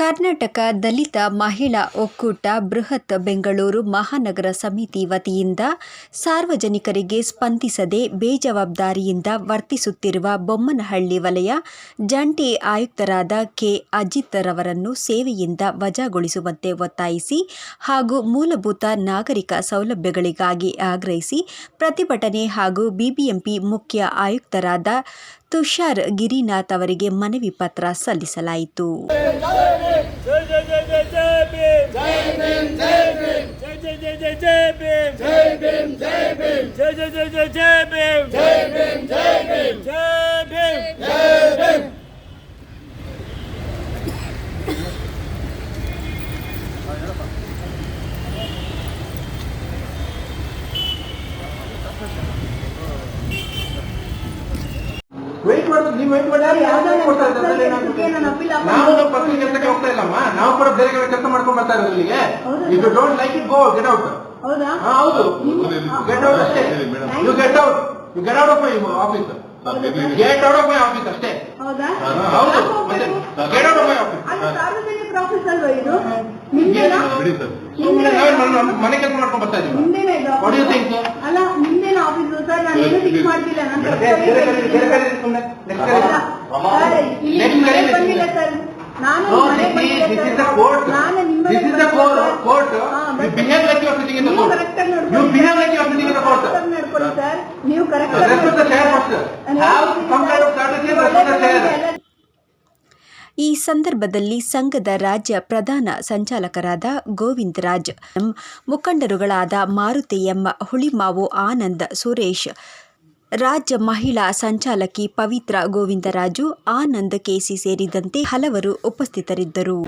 ಕರ್ನಾಟಕ ದಲಿತ ಮಹಿಳಾ ಒಕ್ಕೂಟ ಬೃಹತ್ ಬೆಂಗಳೂರು ಮಹಾನಗರ ಸಮಿತಿ ವತಿಯಿಂದ ಸಾರ್ವಜನಿಕರಿಗೆ ಸ್ಪಂದಿಸದೆ ಬೇಜವಾಬ್ದಾರಿಯಿಂದ ವರ್ತಿಸುತ್ತಿರುವ ಬೊಮ್ಮನಹಳ್ಳಿ ವಲಯ ಜಂಟಿ ಆಯುಕ್ತರಾದ ಕೆ. ಅಜಿತ್ ರವರನ್ನು ಸೇವೆಯಿಂದ ವಜಾಗೊಳಿಸುವಂತೆ ಒತ್ತಾಯಿಸಿ ಹಾಗೂ ಮೂಲಭೂತ ನಾಗರಿಕ ಸೌಲಭ್ಯಗಳಿಗಾಗಿ ಆಗ್ರಹಿಸಿ ಪ್ರತಿಭಟನೆ ಹಾಗೂ ಬಿಬಿಎಂಪಿ ಮುಖ್ಯ ಆಯುಕ್ತರಾದ ತುಷಾರ್ ಗಿರಿನಾಥ್ ಅವರಿಗೆ ಮನವಿ ಪತ್ರ ಸಲ್ಲಿಸಲಾಯಿತು जय ಮಾಡ್ಕೊಂಡ್ ಇರೋದು if you don't like it go get out ಹೌದಾ? ಹೌದು. ಗೆಟ್ ಔಟ್ ಅಷ್ಟೇ. You get out you get out of my office get out of my office ಅಷ್ಟೇ. ಹೌದಾ? ಹೌದು. ಮತ್ತೆ? Get out of my office ಸಾರ್ವಜನಿಕ ಆಫೀಸ್ ಅಲ್ವಾ ಇದು? ಮನೆ ಕೆಲಸ ಮಾಡ್ಕೊಂಡು ಬರ್ತಾ ಇದೀವಿ ನಿಮ್ದೇನಾ ಇದು? What you think? ಅಲ್ಲ ನಿಮ್ದೇನ ಆಫೀಸ್ ಸರ್ ನಾನು ಏನು ಫಿಕ್ಸ್ ಮಾಡ್ತಿಲ್ಲ. ನೆಕ್ಸ್ಟ್. ಬಂದಿಲ್ಲ ಸರ್. ಈ ಸಂದರ್ಭದಲ್ಲಿ ಸಂಘದ ರಾಜ್ಯ ಪ್ರಧಾನ ಸಂಚಾಲಕರಾದ ಗೋವಿಂದ ರಾಜ್ ಮುಖಂಡರುಗಳಾದ ಮಾರುತಿ ಎಂಬ ಹುಳಿಮಾವು ಆನಂದ್ ಸುರೇಶ್ ರಾಜ್ಯ ಮಹಿಳಾ ಸಂಚಾಲಕಿ ಪವಿತ್ರ ಗೋವಿಂದರಾಜು, ಆನಂದ್ ಕೆಸಿ ಸೇರಿದಂತೆ ಹಲವರು ಉಪಸ್ಥಿತರಿದ್ದರು.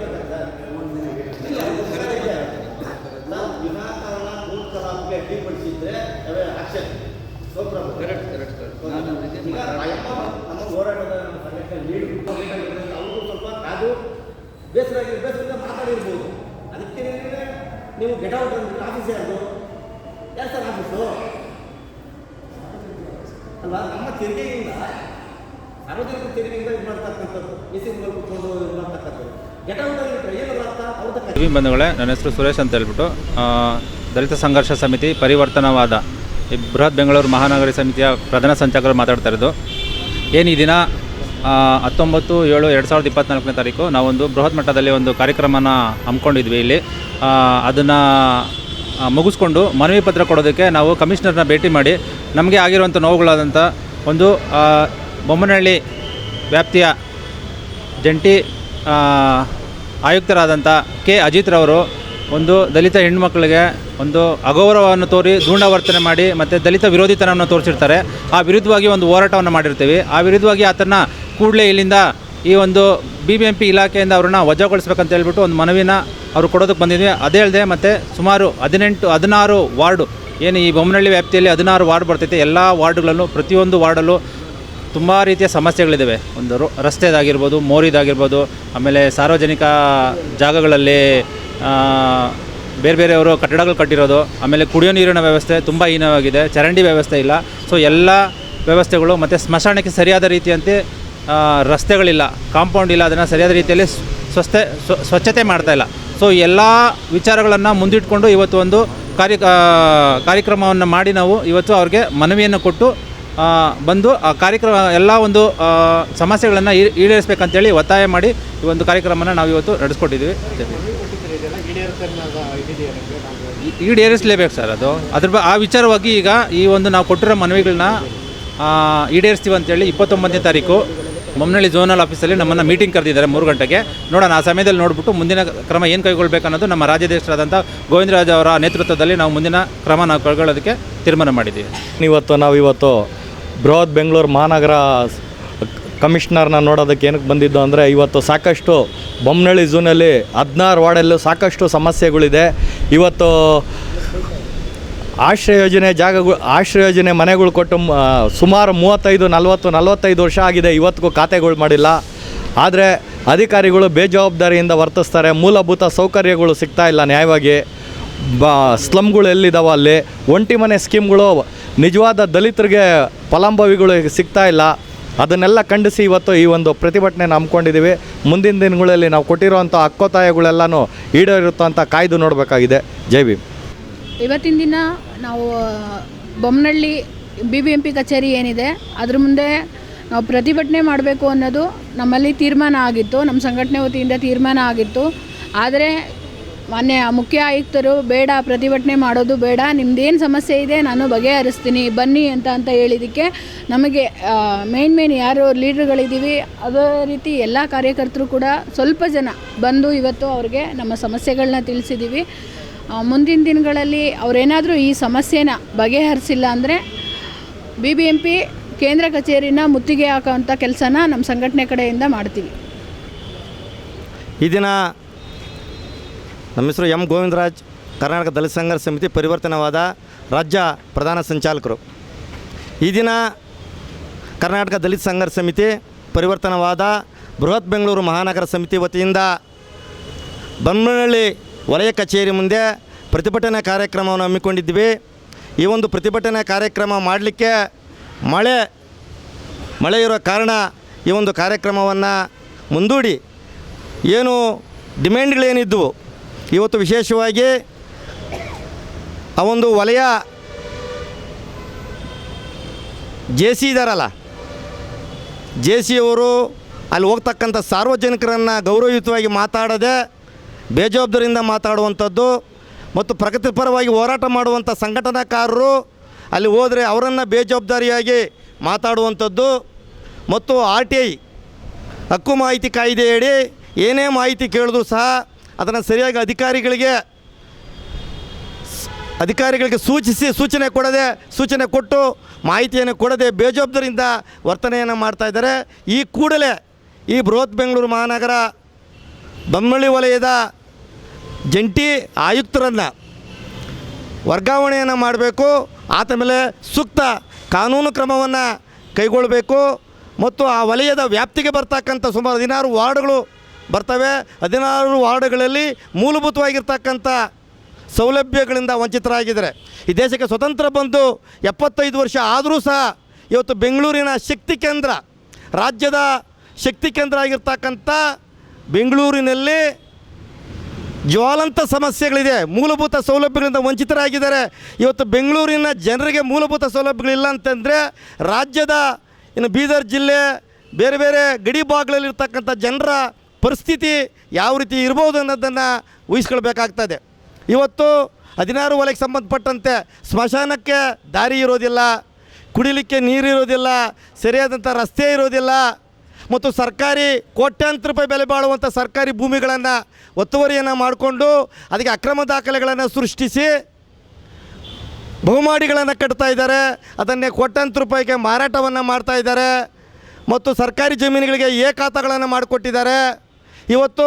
ನೀವು ಗೆಟ್ ಔಟ್ ಅಂದ್ರೆ ಆಫೀಸ್ ಯಾರ್ದು ಯಾರು ಸರ್ ಆಫೀಸು? ಅಲ್ವಾ ನಮ್ಮ ತೆರಿಗೆಯಿಂದ, ಸಾರ್ವಜನಿಕ ತೆರಿಗೆಯಿಂದ ಇದು ಮಾಡ್ತಕ್ಕಂಥದ್ದು. ಮಿಸಿಂಗ್ ಕೂತ್ಕೊಂಡು ಇದು ಮಾಡ್ತಕ್ಕಂಥದ್ದು. ಬಂಧುಗಳೇ, ನನ್ನ ಹೆಸರು ಸುರೇಶ್ ಅಂತ ಹೇಳ್ಬಿಟ್ಟು ದಲಿತ ಸಂಘರ್ಷ ಸಮಿತಿ ಪರಿವರ್ತನವಾದ ಈ ಬೃಹತ್ ಬೆಂಗಳೂರು ಮಹಾನಗರ ಸಮಿತಿಯ ಪ್ರಧಾನ ಸಂಚಾಲಕರು ಮಾತಾಡ್ತಾ ಇರೋದು. ಏನು ಈ ದಿನ ಹತ್ತೊಂಬತ್ತು, ಏಳು, ಎರಡು ಸಾವಿರದ ಇಪ್ಪತ್ತ್ನಾಲ್ಕನೇ ತಾರೀಕು ನಾವೊಂದು ಬೃಹತ್ ಮಟ್ಟದಲ್ಲಿ ಒಂದು ಕಾರ್ಯಕ್ರಮನ ಹಮ್ಮಿಕೊಂಡಿದ್ವಿ ಇಲ್ಲಿ. ಅದನ್ನು ಮುಗಿಸ್ಕೊಂಡು ಮನವಿ ಪತ್ರ ಕೊಡೋದಕ್ಕೆ ನಾವು ಕಮಿಷನರ್ನ ಭೇಟಿ ಮಾಡಿ ನಮಗೆ ಆಗಿರುವಂಥ ನೋವುಗಳಾದಂಥ ಒಂದು ಬೊಮ್ಮನಹಳ್ಳಿ ವ್ಯಾಪ್ತಿಯ ಜಂಟಿ ಆಯುಕ್ತರಾದಂಥ ಕೆ. ಅಜಿತ್ರವರು ಒಂದು ದಲಿತ ಹೆಣ್ಮಕ್ಳಿಗೆ ಒಂದು ಅಗೌರವವನ್ನು ತೋರಿ ಧೂಂಡವರ್ತನೆ ಮಾಡಿ ಮತ್ತು ದಲಿತ ವಿರೋಧಿತನವನ್ನು ತೋರಿಸಿರ್ತಾರೆ. ಆ ವಿರುದ್ಧವಾಗಿ ಒಂದು ಹೋರಾಟವನ್ನು ಮಾಡಿರ್ತೀವಿ. ಆ ವಿರುದ್ಧವಾಗಿ ಆತನ ಕೂಡಲೇ ಇಲ್ಲಿಂದ ಈ ಒಂದು ಬಿ ಬಿ ಎಂ ಪಿ ಇಲಾಖೆಯಿಂದ ಅವ್ರನ್ನ ವಜಾಗೊಳಿಸ್ಬೇಕಂತ ಹೇಳ್ಬಿಟ್ಟು ಒಂದು ಮನವಿನ ಅವರು ಕೊಡೋದಕ್ಕೆ ಬಂದಿದ್ವಿ. ಅದೇ ಅಲ್ಲದೆ ಮತ್ತು ಸುಮಾರು ಹದಿನೆಂಟು, ಹದಿನಾರು ವಾರ್ಡು, ಏನು ಈ ಬೊಮ್ಮನಹಳ್ಳಿ ವ್ಯಾಪ್ತಿಯಲ್ಲಿ ಹದಿನಾರು ವಾರ್ಡ್ ಬರ್ತೈತೆ. ಎಲ್ಲ ವಾರ್ಡ್ಗಳಲ್ಲೂ ಪ್ರತಿಯೊಂದು ವಾರ್ಡಲ್ಲೂ ತುಂಬ ರೀತಿಯ ಸಮಸ್ಯೆಗಳಿದ್ದಾವೆ ಒಂದು ರೋ, ರಸ್ತೆದಾಗಿರ್ಬೋದು, ಮೋರಿದಾಗಿರ್ಬೋದು, ಆಮೇಲೆ ಸಾರ್ವಜನಿಕ ಜಾಗಗಳಲ್ಲಿ ಬೇರೆ ಬೇರೆಯವರು ಕಟ್ಟಡಗಳು ಕಟ್ಟಿರೋದು, ಆಮೇಲೆ ಕುಡಿಯೋ ನೀರಿನ ವ್ಯವಸ್ಥೆ ತುಂಬ ಹೀನವಾಗಿದೆ. ಚರಂಡಿ ವ್ಯವಸ್ಥೆ ಇಲ್ಲ. ಸೊ ಎಲ್ಲ ವ್ಯವಸ್ಥೆಗಳು ಮತ್ತು ಸ್ಮಶಾನಕ್ಕೆ ಸರಿಯಾದ ರೀತಿಯಂತೆ ರಸ್ತೆಗಳಿಲ್ಲ. ಕಾಂಪೌಂಡ್ ಇಲ್ಲ. ಅದನ್ನು ಸರಿಯಾದ ರೀತಿಯಲ್ಲಿ ಸ್ವಚ್ಛತೆ ಸ್ವ, ಸ್ವಚ್ಛತೆ ಮಾಡ್ತಾ ಇಲ್ಲ. ಸೊ ಎಲ್ಲ ವಿಚಾರಗಳನ್ನು ಮುಂದಿಟ್ಕೊಂಡು ಇವತ್ತು ಒಂದು ಕಾರ್ಯ ಕಾರ್ಯಕ್ರಮವನ್ನು ಮಾಡಿ ನಾವು ಇವತ್ತು ಅವ್ರಿಗೆ ಮನವಿಯನ್ನು ಕೊಟ್ಟು ಬಂದು ಆ ಕಾರ್ಯಕ್ರಮ, ಎಲ್ಲ ಒಂದು ಸಮಸ್ಯೆಗಳನ್ನು ಈಡೇರಿಸಬೇಕಂತೇಳಿ ಒತ್ತಾಯ ಮಾಡಿ ಈ ಒಂದು ಕಾರ್ಯಕ್ರಮನ ನಾವು ಇವತ್ತು ನಡೆಸ್ಕೊಟ್ಟಿದ್ದೀವಿ. ಈಡೇರಿಸಲೇಬೇಕು ಸರ್ ಅದು. ಅದ್ರ ಬ, ಆ ವಿಚಾರವಾಗಿ ಈಗ ಈ ಒಂದು ನಾವು ಕೊಟ್ಟಿರೋ ಮನವಿಗಳನ್ನ ಈಡೇರಿಸ್ತೀವಿ ಅಂತೇಳಿ ಇಪ್ಪತ್ತೊಂಬತ್ತನೇ ತಾರೀಕು ಬೊಮ್ಮನಹಳ್ಳಿ ಝೋನಲ್ ಆಫೀಸಲ್ಲಿ ನಮ್ಮನ್ನು ಮೀಟಿಂಗ್ ಕರೆದಿದ್ದಾರೆ ಮೂರು ಗಂಟೆಗೆ. ನೋಡೋಣ, ಆ ಸಮಯದಲ್ಲಿ ನೋಡಿಬಿಟ್ಟು ಮುಂದಿನ ಕ್ರಮ ಏನು ಕೈಗೊಳ್ಳಬೇಕು ಅನ್ನೋದು ನಮ್ಮ ರಾಜ್ಯಾಧ್ಯಕ್ಷರಾದಂಥ ಗೋವಿಂದರಾಜ್ ಅವರ ನೇತೃತ್ವದಲ್ಲಿ ನಾವು ಮುಂದಿನ ಕ್ರಮ ನಾವು ಕೈಗೊಳ್ಳೋದಕ್ಕೆ ತೀರ್ಮಾನ ಮಾಡಿದ್ದೀವಿ. ಇವತ್ತು ನಾವು ಇವತ್ತು ಬೃಹತ್ ಬೆಂಗಳೂರು ಮಹಾನಗರ ಕಮಿಷನರ್ನ ನೋಡೋದಕ್ಕೆ ಏನಕ್ಕೆ ಬಂದಿದ್ದು ಅಂದರೆ ಇವತ್ತು ಸಾಕಷ್ಟು ಬೊಮ್ಮನಹಳ್ಳಿ ಝೂನಲ್ಲಿ ಹದಿನಾರು ವಾರ್ಡಲ್ಲೂ ಸಾಕಷ್ಟು ಸಮಸ್ಯೆಗಳಿದೆ. ಇವತ್ತು ಆಶ್ರಯ ಯೋಜನೆ ಜಾಗಗಳು, ಆಶ್ರಯ ಯೋಜನೆ ಮನೆಗಳು ಕೊಟ್ಟು ಸುಮಾರು ಮೂವತ್ತೈದು, ನಲವತ್ತು, ನಲವತ್ತೈದು ವರ್ಷ ಆಗಿದೆ. ಇವತ್ತಿಗೂ ಖಾತೆಗಳು ಮಾಡಿಲ್ಲ. ಆದರೆ ಅಧಿಕಾರಿಗಳು ಬೇಜವಾಬ್ದಾರಿಯಿಂದ ವರ್ತಿಸ್ತಾರೆ. ಮೂಲಭೂತ ಸೌಕರ್ಯಗಳು ಸಿಗ್ತಾ ಇಲ್ಲ ನ್ಯಾಯವಾಗಿ. ಬ ಸ್ಲಮ್ಗಳು ಎಲ್ಲಿದ್ದಾವೆ ಅಲ್ಲಿ? ಒಂಟಿ ಮನೆ ಸ್ಕೀಮ್ಗಳು ನಿಜವಾದ ದಲಿತರಿಗೆ ಫಲಾನುಭವಿಗಳು ಸಿಗ್ತಾ ಇಲ್ಲ. ಅದನ್ನೆಲ್ಲ ಖಂಡಿಸಿ ಇವತ್ತು ಈ ಒಂದು ಪ್ರತಿಭಟನೆ ಹಮ್ಮಿಕೊಂಡಿದ್ದೀವಿ. ಮುಂದಿನ ದಿನಗಳಲ್ಲಿ ನಾವು ಕೊಟ್ಟಿರುವಂಥ ಹಕ್ಕೊತ್ತಾಯಗಳೆಲ್ಲನೂ ಈಡೇರುತ್ತೋ ಅಂತ ಕಾಯ್ದು ನೋಡಬೇಕಾಗಿದೆ. ಜೈ ಭೀಮ್. ಇವತ್ತಿನ ದಿನ ನಾವು Bommanahalli B B M P ಕಚೇರಿ ಏನಿದೆ, ಅದ್ರ ಮುಂದೆ ನಾವು ಪ್ರತಿಭಟನೆ ಮಾಡಬೇಕು ಅನ್ನೋದು ನಮ್ಮಲ್ಲಿ ತೀರ್ಮಾನ ಆಗಿತ್ತು, ನಮ್ಮ ಸಂಘಟನೆ ವತಿಯಿಂದ ತೀರ್ಮಾನ ಆಗಿತ್ತು. ಆದರೆ ಮಾನ್ಯ ಮುಖ್ಯ ಆಯುಕ್ತರು, ಬೇಡ, ಪ್ರತಿಭಟನೆ ಮಾಡೋದು ಬೇಡ, ನಿಮ್ದೇನು ಸಮಸ್ಯೆ ಇದೆ ನಾನು ಬಗೆಹರಿಸ್ತೀನಿ, ಬನ್ನಿ ಅಂತ ಅಂತ ಹೇಳಿದ್ದಕ್ಕೆ ನಮಗೆ ಮೇನ್ ಮೇನ್ ಯಾರು ಲೀಡ್ರ್ಗಳಿದ್ದೀವಿ, ಅದೇ ರೀತಿ ಎಲ್ಲ ಕಾರ್ಯಕರ್ತರು ಕೂಡ ಸ್ವಲ್ಪ ಜನ ಬಂದು ಇವತ್ತು ಅವ್ರಿಗೆ ನಮ್ಮ ಸಮಸ್ಯೆಗಳನ್ನ ತಿಳಿಸಿದ್ದೀವಿ. ಮುಂದಿನ ದಿನಗಳಲ್ಲಿ ಅವರೇನಾದರೂ ಈ ಸಮಸ್ಯೆನ ಬಗೆಹರಿಸಿಲ್ಲ ಅಂದರೆ ಬಿ ಬಿ ಎಂ ಪಿ ಕೇಂದ್ರ ಕಚೇರಿನ ಮುತ್ತಿಗೆ ಹಾಕೋವಂಥ ಕೆಲಸನ ನಮ್ಮ ಸಂಘಟನೆ ಕಡೆಯಿಂದ ಮಾಡ್ತೀವಿ. ಈ ದಿನ ನಮ್ಮ ಹೆಸರು ಎಂ ಗೋವಿಂದರಾಜ್, ಕರ್ನಾಟಕ ದಲಿತ ಸಂಘರ್ಷ ಸಮಿತಿ ಪರಿವರ್ತನವಾದ ರಾಜ್ಯ ಪ್ರಧಾನ ಸಂಚಾಲಕರು. ಈ ದಿನ ಕರ್ನಾಟಕ ದಲಿತ ಸಂಘರ್ಷ ಸಮಿತಿ ಪರಿವರ್ತನವಾದ ಬೃಹತ್ ಬೆಂಗಳೂರು ಮಹಾನಗರ ಸಮಿತಿ ವತಿಯಿಂದ ಬೊಮ್ಮನಹಳ್ಳಿ ವಲಯ ಕಚೇರಿ ಮುಂದೆ ಪ್ರತಿಭಟನಾ ಕಾರ್ಯಕ್ರಮವನ್ನು ಹಮ್ಮಿಕೊಂಡಿದ್ವಿ ಈ ಒಂದು ಪ್ರತಿಭಟನಾ ಕಾರ್ಯಕ್ರಮ ಮಾಡಲಿಕ್ಕೆ ಮಳೆ ಮಳೆ ಇರೋ ಕಾರಣ ಈ ಒಂದು ಕಾರ್ಯಕ್ರಮವನ್ನು ಮುಂದೂಡಿ ಏನು ಡಿಮ್ಯಾಂಡ್ಗಳೇನಿದ್ದವು ಇವತ್ತು ವಿಶೇಷವಾಗಿ ಆ ಒಂದು ವಲಯ ಜೆ ಸಿ ಇದ್ದಾರಲ್ಲ ಜೆ ಸಿ ಅವರು ಅಲ್ಲಿ ಹೋಗ್ತಕ್ಕಂಥ ಸಾರ್ವಜನಿಕರನ್ನು ಗೌರವಯುತವಾಗಿ ಮಾತಾಡದೆ ಬೇಜವಾಬ್ದಾರಿಯಿಂದ ಮಾತಾಡುವಂಥದ್ದು ಮತ್ತು ಪ್ರಗತಿಪರವಾಗಿ ಹೋರಾಟ ಮಾಡುವಂಥ ಸಂಘಟನಾಕಾರರು ಅಲ್ಲಿ ಹೋದರೆ ಅವರನ್ನು ಬೇಜವಾಬ್ದಾರಿಯಾಗಿ ಮಾತಾಡುವಂಥದ್ದು. ಮತ್ತು ಆರ್ ಟಿ ಐ ಹಕ್ಕು ಮಾಹಿತಿ ಕಾಯ್ದೆಯಡಿ ಏನೇ ಮಾಹಿತಿ ಕೇಳಿದ್ರೂ ಸಹ ಅದನ್ನು ಸರಿಯಾಗಿ ಅಧಿಕಾರಿಗಳಿಗೆ ಅಧಿಕಾರಿಗಳಿಗೆ ಸೂಚಿಸಿ ಸೂಚನೆ ಕೊಡದೆ ಸೂಚನೆ ಕೊಟ್ಟು ಮಾಹಿತಿಯನ್ನು ಕೊಡದೆ ಬೇಜವಾಬ್ದಾರಿಯಿಂದ ವರ್ತನೆಯನ್ನು ಮಾಡ್ತಾ ಇದ್ದಾರೆ. ಈ ಕೂಡಲೇ ಈ ಬೃಹತ್ ಬೆಂಗಳೂರು ಮಹಾನಗರ, ಬೊಮ್ಮಳ್ಳಿ ವಲಯದ ಜಂಟಿ ಆಯುಕ್ತರನ್ನು ವರ್ಗಾವಣೆಯನ್ನು ಮಾಡಬೇಕು, ಆತ ಮೇಲೆ ಸೂಕ್ತ ಕಾನೂನು ಕ್ರಮವನ್ನು ಕೈಗೊಳ್ಳಬೇಕು ಮತ್ತು ಆ ವಲಯದ ವ್ಯಾಪ್ತಿಗೆ ಬರ್ತಕ್ಕಂಥ ಸುಮಾರು ಹದಿನಾರು ವಾರ್ಡ್ಗಳು ಬರ್ತವೆ. ಹದಿನಾರು ವಾರ್ಡ್ಗಳಲ್ಲಿ ಮೂಲಭೂತವಾಗಿರ್ತಕ್ಕಂಥ ಸೌಲಭ್ಯಗಳಿಂದ ವಂಚಿತರಾಗಿದ್ದಾರೆ. ಈ ದೇಶಕ್ಕೆ ಸ್ವತಂತ್ರ ಬಂದು ಎಪ್ಪತ್ತೈದು ವರ್ಷ ಆದರೂ ಸಹ ಇವತ್ತು ಬೆಂಗಳೂರಿನ ಶಕ್ತಿ ಕೇಂದ್ರ, ರಾಜ್ಯದ ಶಕ್ತಿ ಕೇಂದ್ರ ಆಗಿರ್ತಕ್ಕಂಥ ಬೆಂಗಳೂರಿನಲ್ಲಿ ಜ್ವಾಲಂತ ಸಮಸ್ಯೆಗಳಿದೆ. ಮೂಲಭೂತ ಸೌಲಭ್ಯಗಳಿಂದ ವಂಚಿತರಾಗಿದ್ದಾರೆ. ಇವತ್ತು ಬೆಂಗಳೂರಿನ ಜನರಿಗೆ ಮೂಲಭೂತ ಸೌಲಭ್ಯಗಳಿಲ್ಲ ಅಂತಂದರೆ ರಾಜ್ಯದ ಇನ್ನು ಬೀದರ್ ಜಿಲ್ಲೆ, ಬೇರೆ ಬೇರೆ ಗಡಿ ಭಾಗಗಳಲ್ಲಿರ್ತಕ್ಕಂಥ ಜನರ ಪರಿಸ್ಥಿತಿ ಯಾವ ರೀತಿ ಇರ್ಬೋದು ಅನ್ನೋದನ್ನು ಊಹಿಸ್ಕೊಳ್ಬೇಕಾಗ್ತದೆ. ಇವತ್ತು ಹದಿನಾರು ವಲಯಕ್ಕೆ ಸಂಬಂಧಪಟ್ಟಂತೆ ಸ್ಮಶಾನಕ್ಕೆ ದಾರಿ ಇರೋದಿಲ್ಲ, ಕುಡಿಲಿಕ್ಕೆ ನೀರು ಇರೋದಿಲ್ಲ, ಸರಿಯಾದಂಥ ರಸ್ತೆ ಇರೋದಿಲ್ಲ ಮತ್ತು ಸರ್ಕಾರಿ ಕೋಟ್ಯಾಂತರ ರೂಪಾಯಿ ಬೆಲೆ ಬಾಳುವಂಥ ಸರ್ಕಾರಿ ಭೂಮಿಗಳನ್ನು ಒತ್ತುವರಿಯನ್ನು ಮಾಡಿಕೊಂಡು ಅದಕ್ಕೆ ಅಕ್ರಮ ದಾಖಲೆಗಳನ್ನು ಸೃಷ್ಟಿಸಿ ಬಹುಮಾಡಿಗಳನ್ನು ಕಟ್ತಾ ಇದ್ದಾರೆ. ಅದನ್ನೇ ಕೋಟ್ಯಾಂತರ ರೂಪಾಯಿಗೆ ಮಾರಾಟವನ್ನು ಮಾಡ್ತಾ ಇದ್ದಾರೆ. ಮತ್ತು ಸರ್ಕಾರಿ ಜಮೀನುಗಳಿಗೆ ಏಕಾತಗಳನ್ನು ಮಾಡಿಕೊಟ್ಟಿದ್ದಾರೆ. ಇವತ್ತು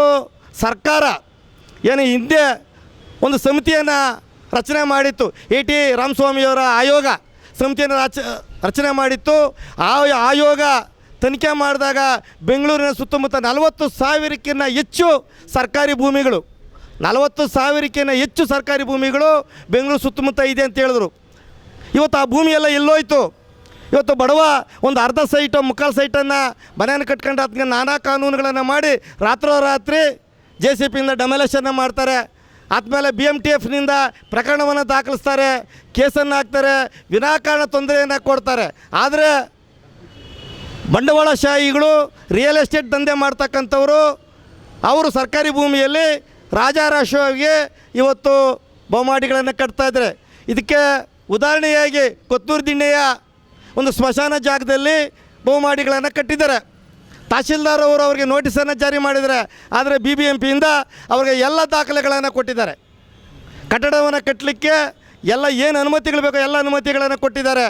ಸರ್ಕಾರ ಏನು ಹಿಂದೆ ಒಂದು ಸಮಿತಿಯನ್ನು ರಚನೆ ಮಾಡಿತ್ತು. ಎ ಟಿ ರಾಮಸ್ವಾಮಿಯವರ ಆಯೋಗ ಸಮಿತಿಯನ್ನು ರಚ, ರಚನೆ ಮಾಡಿತ್ತು. ಆ ಆಯೋಗ ತನಿಖೆ ಮಾಡಿದಾಗ ಬೆಂಗಳೂರಿನ ಸುತ್ತಮುತ್ತ ನಲವತ್ತು ಸಾವಿರಕ್ಕಿಂತ ಹೆಚ್ಚು ಸರ್ಕಾರಿ ಭೂಮಿಗಳು. ನಲವತ್ತು ಸಾವಿರಕ್ಕಿಂತ ಹೆಚ್ಚು ಸರ್ಕಾರಿ ಭೂಮಿಗಳು ಬೆಂಗಳೂರು ಸುತ್ತಮುತ್ತ ಇದೆ ಅಂತ ಹೇಳಿದ್ರು. ಇವತ್ತು ಆ ಭೂಮಿ ಎಲ್ಲ ಎಲ್ಲೋಯ್ತು. ಇವತ್ತು ಬಡವ ಒಂದು ಅರ್ಧ ಸೈಟು, ಮುಕ್ಕಾಲು ಸೈಟನ್ನು ಮನೆಯನ್ನು ಕಟ್ಕೊಂಡು ಅದಕ್ಕೆ ನಾನಾ ಕಾನೂನುಗಳನ್ನು ಮಾಡಿ ರಾತ್ರೋರಾತ್ರಿ ಜೆ ಸಿ ಪಿಯಿಂದ ಡಮಲೇಷನ್ನ ಮಾಡ್ತಾರೆ. ಆದಮೇಲೆ ಬಿ ಎಂ ಟಿ ಎಫ್ನಿಂದ ಪ್ರಕರಣವನ್ನು ದಾಖಲಿಸ್ತಾರೆ, ಕೇಸನ್ನು ಹಾಕ್ತಾರೆ, ವಿನಾಕಾರಣ ತೊಂದರೆಯನ್ನು ಕೊಡ್ತಾರೆ. ಆದರೆ ಬಂಡವಾಳಶಾಹಿಗಳು ರಿಯಲ್ ಎಸ್ಟೇಟ್ ದಂಧೆ ಮಾಡ್ತಕ್ಕಂಥವರು, ಅವರು ಸರ್ಕಾರಿ ಭೂಮಿಯಲ್ಲಿ ರಾಜಾರಾಶವಾಗಿ ಇವತ್ತು ಬಹುಮಾಡಿಗಳನ್ನು ಕಟ್ತಾ ಇದ್ದಾರೆ. ಇದಕ್ಕೆ ಉದಾಹರಣೆಯಾಗಿ ಕೊತ್ತೂರು ದಿಣ್ಣೆಯ ಒಂದು ಸ್ಮಶಾನ ಜಾಗದಲ್ಲಿ ಬಹುಮಾಡಿಗಳನ್ನು ಕಟ್ಟಿದ್ದಾರೆ. ತಹಶೀಲ್ದಾರ್ ಅವರು ಅವರಿಗೆ ನೋಟಿಸನ್ನು ಜಾರಿ ಮಾಡಿದ್ದಾರೆ. ಆದರೆ ಬಿ ಬಿ ಎಂ ಪಿಯಿಂದ ಅವ್ರಿಗೆ ಎಲ್ಲ ದಾಖಲೆಗಳನ್ನು ಕೊಟ್ಟಿದ್ದಾರೆ. ಕಟ್ಟಡವನ್ನು ಕಟ್ಟಲಿಕ್ಕೆ ಎಲ್ಲ ಏನು ಅನುಮತಿಗಳು ಬೇಕೋ ಎಲ್ಲ ಅನುಮತಿಗಳನ್ನು ಕೊಟ್ಟಿದ್ದಾರೆ.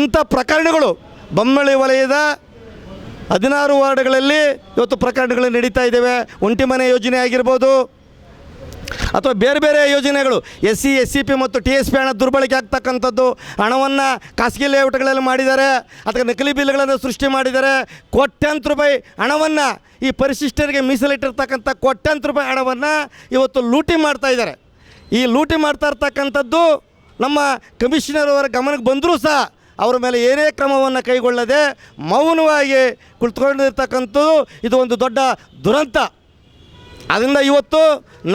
ಇಂಥ ಪ್ರಕರಣಗಳು ಬೊಮ್ಮಳ್ಳಿ ವಲಯದ ಹದಿನಾರು ವಾರ್ಡ್ಗಳಲ್ಲಿ ಇವತ್ತು ಪ್ರಕರಣಗಳು ನಡೀತಾ ಇದ್ದಾವೆ. ಒಂಟಿ ಮನೆ ಯೋಜನೆ ಆಗಿರ್ಬೋದು, ಅಥವಾ ಬೇರೆ ಬೇರೆ ಯೋಜನೆಗಳು S C S C P ಮತ್ತು ಟಿ ಎಸ್ ಪಿ ಹಣ ದುರ್ಬಳಕೆ ಆಗ್ತಕ್ಕಂಥದ್ದು, ಹಣವನ್ನು ಖಾಸಗಿ ಲೇಔಟ್ಗಳಲ್ಲಿ ಮಾಡಿದ್ದಾರೆ, ಅಥವಾ ನಕಲಿ ಬಿಲ್ಗಳನ್ನು ಸೃಷ್ಟಿ ಮಾಡಿದ್ದಾರೆ. ಕೋಟ್ಯಾಂತರ ರೂಪಾಯಿ ಹಣವನ್ನು ಈ ಪರಿಶಿಷ್ಟರಿಗೆ ಮೀಸಲಿಟ್ಟಿರ್ತಕ್ಕಂಥ ಕೋಟ್ಯಾಂತರ ರೂಪಾಯಿ ಹಣವನ್ನು ಇವತ್ತು ಲೂಟಿ ಮಾಡ್ತಾ ಇದ್ದಾರೆ. ಈ ಲೂಟಿ ಮಾಡ್ತಾ ಇರ್ತಕ್ಕಂಥದ್ದು ನಮ್ಮ ಕಮಿಷನರ್ ಅವರ ಗಮನಕ್ಕೆ ಬಂದರೂ ಸಹ ಅವರ ಮೇಲೆ ಏನೇ ಕ್ರಮವನ್ನು ಕೈಗೊಳ್ಳದೆ ಮೌನವಾಗಿ ಕುಳಿತುಕೊಂಡಿರ್ತಕ್ಕಂಥದ್ದು ಇದು ಒಂದು ದೊಡ್ಡ ದುರಂತ. ಅದರಿಂದ ಇವತ್ತು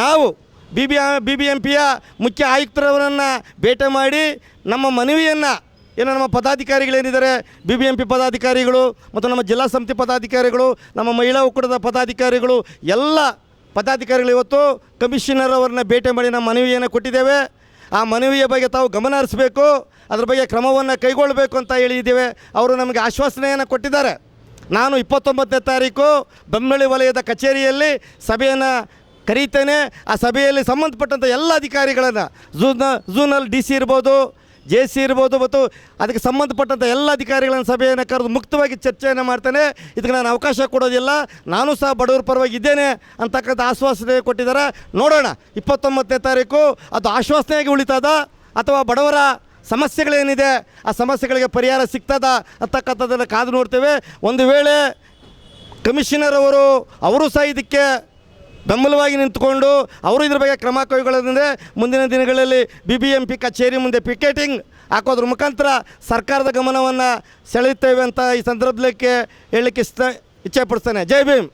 ನಾವು B B B B M ಪಿಯ ಮುಖ್ಯ ಆಯುಕ್ತರವರನ್ನು ಭೇಟಿ ಮಾಡಿ ನಮ್ಮ ಮನವಿಯನ್ನು, ಏನು ನಮ್ಮ ಪದಾಧಿಕಾರಿಗಳೇನಿದ್ದಾರೆ ಬಿ ಬಿ ಎಂ ಪಿ ಪದಾಧಿಕಾರಿಗಳು ಮತ್ತು ನಮ್ಮ ಜಿಲ್ಲಾ ಸಮಿತಿ ಪದಾಧಿಕಾರಿಗಳು, ನಮ್ಮ ಮಹಿಳಾ ಒಕ್ಕೂಟದ ಪದಾಧಿಕಾರಿಗಳು, ಎಲ್ಲ ಪದಾಧಿಕಾರಿಗಳು ಇವತ್ತು ಕಮಿಷನರ್ ಅವರನ್ನ ಭೇಟಿ ಮಾಡಿ ನಮ್ಮ ಮನವಿಯನ್ನು ಕೊಟ್ಟಿದ್ದೇವೆ. ಆ ಮನವಿಯ ಬಗ್ಗೆ ತಾವು ಗಮನ ಹರಿಸಬೇಕು ಅದ್ರ ಬಗ್ಗೆ ಕ್ರಮವನ್ನು ಕೈಗೊಳ್ಳಬೇಕು ಅಂತ ಹೇಳಿದ್ದೇವೆ ಅವರು ನಮಗೆ ಆಶ್ವಾಸನೆಯನ್ನು ಕೊಟ್ಟಿದ್ದಾರೆ. ನಾನು ಇಪ್ಪತ್ತೊಂಬತ್ತನೇ ತಾರೀಕು ಬೆಂಬಳಿ ವಲಯದ ಕಚೇರಿಯಲ್ಲಿ ಸಭೆಯನ್ನು ಕರೀತೇನೆ. ಆ ಸಭೆಯಲ್ಲಿ ಸಂಬಂಧಪಟ್ಟಂಥ ಎಲ್ಲ ಅಧಿಕಾರಿಗಳನ್ನು, ಝೂನ ಝೂನಲ್ ಡಿ ಸಿ ಇರ್ಬೋದು ಜೆ ಸಿ ಇರ್ಬೋದು ಮತ್ತು ಅದಕ್ಕೆ ಸಂಬಂಧಪಟ್ಟಂಥ ಎಲ್ಲ ಅಧಿಕಾರಿಗಳನ್ನು ಸಭೆಯನ್ನು ಕರೆದು ಮುಕ್ತವಾಗಿ ಚರ್ಚೆಯನ್ನು ಮಾಡ್ತೇನೆ. ಇದಕ್ಕೆ ನಾನು ಅವಕಾಶ ಕೊಡೋದಿಲ್ಲ. ನಾನು ಸಹ ಬಡವರ ಪರವಾಗಿ ಇದ್ದೇನೆ ಅಂತಕ್ಕಂಥ ಆಶ್ವಾಸನೆ ಕೊಟ್ಟಿದ್ದಾರೆ. ನೋಡೋಣ, ಇಪ್ಪತ್ತೊಂಬತ್ತನೇ ತಾರೀಕು ಅದು ಆಶ್ವಾಸನೆಯಾಗಿ ಉಳಿತದ ಅಥವಾ ಬಡವರ ಸಮಸ್ಯೆಗಳೇನಿದೆ, ಆ ಸಮಸ್ಯೆಗಳಿಗೆ ಪರಿಹಾರ ಸಿಗ್ತದ ಅಂತಕ್ಕಂಥದ್ದನ್ನು ಕಾದು ನೋಡ್ತೇವೆ. ಒಂದು ವೇಳೆ ಕಮಿಷನರ್ ಅವರು ಅವರು ಸಹ ಇದಕ್ಕೆ ಬೆಂಬಲವಾಗಿ ನಿಂತುಕೊಂಡು ಅವರು ಇದ್ರ ಬಗ್ಗೆ ಕ್ರಮ ಕೈಗೊಳ್ಳೋದಂದರೆ ಮುಂದಿನ ದಿನಗಳಲ್ಲಿ ಬಿ ಬಿ ಎಂ ಪಿ ಕಚೇರಿ ಮುಂದೆ ಪಿಕೆಟಿಂಗ್ ಹಾಕೋದ್ರ ಮುಖಾಂತರ ಸರ್ಕಾರದ ಗಮನವನ್ನು ಸೆಳೆಯುತ್ತೇವೆ ಅಂತ ಈ ಸಂದರ್ಭಕ್ಕೆ ಹೇಳಲಿಕ್ಕೆ ಇಷ್ಟ ಜೈ ಜೈ ಜೈ ಭೀಮ್